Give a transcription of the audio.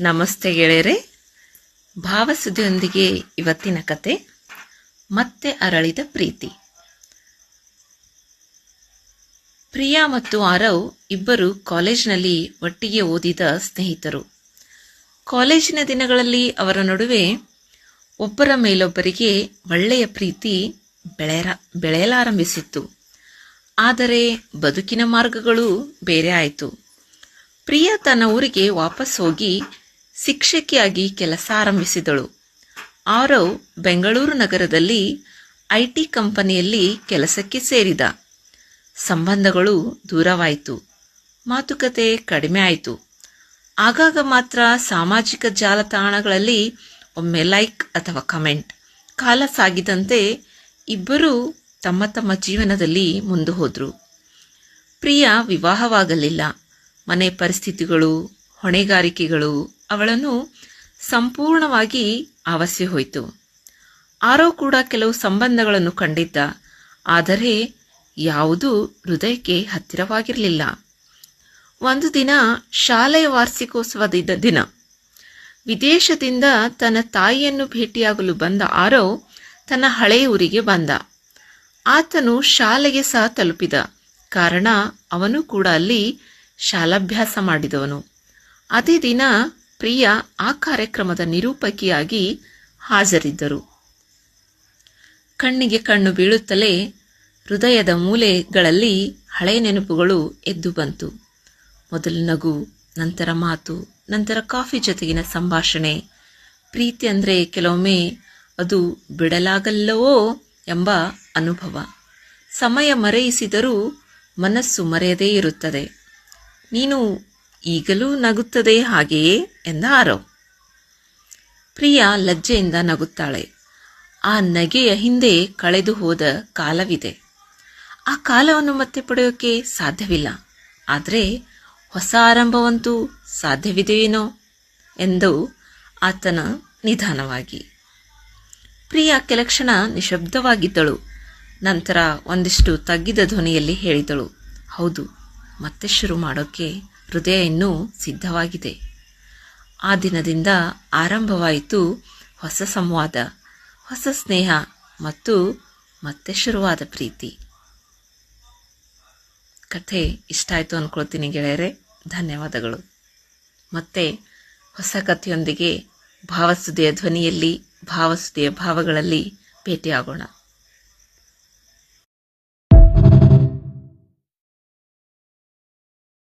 ನಮಸ್ತೆ ಗೆಳೆಯರೆ. ಭಾವಸುದಿಯೊಂದಿಗೆ ಇವತ್ತಿನ ಕತೆ, ಮತ್ತೆ ಅರಳಿದ ಪ್ರೀತಿ. ಪ್ರಿಯಾ ಮತ್ತು ಆರವ್ ಇಬ್ಬರು ಕಾಲೇಜಿನಲ್ಲಿ ಒಟ್ಟಿಗೆ ಓದಿದ ಸ್ನೇಹಿತರು. ಕಾಲೇಜಿನ ದಿನಗಳಲ್ಲಿ ಅವರ ನಡುವೆ ಒಬ್ಬರ ಮೇಲೊಬ್ಬರಿಗೆ ಒಳ್ಳೆಯ ಪ್ರೀತಿ ಬೆಳೆಯ ಬೆಳೆಯಲಾರಂಭಿಸಿತ್ತು. ಆದರೆ ಬದುಕಿನ ಮಾರ್ಗಗಳು ಬೇರೆ ಆಯಿತು. ಪ್ರಿಯಾ ತನ್ನ ಊರಿಗೆ ವಾಪಸ್ ಹೋಗಿ ಶಿಕ್ಷಕಿಯಾಗಿ ಕೆಲಸ ಆರಂಭಿಸಿದಳು. ಆರವ್ ಬೆಂಗಳೂರು ನಗರದಲ್ಲಿ ಐಟಿ ಕಂಪನಿಯಲ್ಲಿ ಕೆಲಸಕ್ಕೆ ಸೇರಿದ. ಸಂಬಂಧಗಳು ದೂರವಾಯಿತು. ಮಾತುಕತೆ ಕಡಿಮೆ ಆಯಿತು. ಆಗಾಗ ಮಾತ್ರ ಸಾಮಾಜಿಕ ಜಾಲತಾಣಗಳಲ್ಲಿ ಒಮ್ಮೆ ಲೈಕ್ ಅಥವಾ ಕಮೆಂಟ್, ಕಾಲ ಸಾಗಿದಂತೆ ಇಬ್ಬರೂ ತಮ್ಮ ತಮ್ಮ ಜೀವನದಲ್ಲಿ ಮುಂದೆ ಹೋದರು. ಪ್ರಿಯ ವಿವಾಹವಾಗಲಿಲ್ಲ. ಮನೆ ಪರಿಸ್ಥಿತಿಗಳು, ಹೊಣೆಗಾರಿಕೆಗಳು ಅವಳನ್ನು ಸಂಪೂರ್ಣವಾಗಿ ಆವಸಿ ಹೋಯಿತು. ಆರೋ ಕೂಡ ಕೆಲವು ಸಂಬಂಧಗಳನ್ನು ಕಂಡಿದ್ದ. ಆದರೆ ಯಾವುದೂ ಹೃದಯಕ್ಕೆ ಹತ್ತಿರವಾಗಿರಲಿಲ್ಲ. ಒಂದು ದಿನ ಶಾಲೆಯ ವಾರ್ಷಿಕೋತ್ಸವದ ದಿನ. ವಿದೇಶದಿಂದ ತನ್ನ ತಾಯಿಯನ್ನು ಭೇಟಿಯಾಗಲು ಬಂದ ಆರೋ ತನ್ನ ಹಳೆಯ ಊರಿಗೆ ಬಂದ. ಆತನು ಶಾಲೆಗೆ ಸಹ ತಲುಪಿದ. ಕಾರಣ ಅವನು ಕೂಡ ಅಲ್ಲಿ ಶಾಲಾಭ್ಯಾಸ ಮಾಡಿದವನು. ಅದೇ ದಿನ ಪ್ರಿಯಾ ಆ ಕಾರ್ಯಕ್ರಮದ ನಿರೂಪಕಿಯಾಗಿ ಹಾಜರಿದ್ದರು. ಕಣ್ಣಿಗೆ ಕಣ್ಣು ಬೀಳುತ್ತಲೇ ಹೃದಯದ ಮೂಲೆಗಳಲ್ಲಿ ಹಳೆ ನೆನಪುಗಳು ಎದ್ದು ಬಂತು. ಮೊದಲು ನಗು, ನಂತರ ಮಾತು, ನಂತರ ಕಾಫಿ ಜೊತೆಗಿನ ಸಂಭಾಷಣೆ. ಪ್ರೀತಿ ಅಂದರೆ ಕೆಲವೊಮ್ಮೆ ಅದು ಬಿಡಲಾಗಲ್ಲವೋ ಎಂಬ ಅನುಭವ. ಸಮಯ ಮರೆಯಿಸಿದರೂ ಮನಸ್ಸು ಮರೆಯದೇ ಇರುತ್ತದೆ. ನೀನು ಈಗಲೂ ನಗುತ್ತದೆ ಹಾಗೆಯೇ ಎಂದ ಆರವ್ ಪ್ರಿಯಾ ಲಜ್ಜೆಯಿಂದ ನಗುತ್ತಾಳೆ. ಆ ನಗೆಯ ಹಿಂದೆ ಕಳೆದು ಹೋದ ಕಾಲವಿದೆ. ಆ ಕಾಲವನ್ನು ಮತ್ತೆ ಪಡೆಯೋಕೆ ಸಾಧ್ಯವಿಲ್ಲ. ಆದರೆ ಹೊಸ ಆರಂಭವಂತೂ ಸಾಧ್ಯವಿದೆಯೇನೋ ಎಂದು ಆತನ ನಿಧಾನವಾಗಿ. ಪ್ರಿಯಾ ಕೆಲಕ್ಷಣ ನಿಶಬ್ದವಾಗಿದ್ದಳು ನಂತರ ಒಂದಿಷ್ಟು ತಗ್ಗಿದ ಧ್ವನಿಯಲ್ಲಿ ಹೇಳಿದಳು. ಹೌದು, ಮತ್ತೆ ಶುರು ಮಾಡೋಕ್ಕೆ ಹೃದಯ ಇನ್ನೂ ಸಿದ್ಧವಾಗಿದೆ. ಆ ದಿನದಿಂದ ಆರಂಭವಾಯಿತು ಹೊಸ ಸಂವಾದ, ಹೊಸ ಸ್ನೇಹ ಮತ್ತು ಮತ್ತೆ ಶುರುವಾದ ಪ್ರೀತಿ. ಕಥೆ ಇಷ್ಟ ಆಯಿತು ಅಂದ್ಕೊಳ್ತೀನಿ ಗೆಳೆಯರೆ. ಧನ್ಯವಾದಗಳು. ಮತ್ತೆ ಹೊಸ ಕಥೆಯೊಂದಿಗೆ ಭಾವಸುದೆಯ ಧ್ವನಿಯಲ್ಲಿ, ಭಾವಸುದೆಯ ಭಾವಗಳಲ್ಲಿ ಭೇಟಿಯಾಗೋಣ.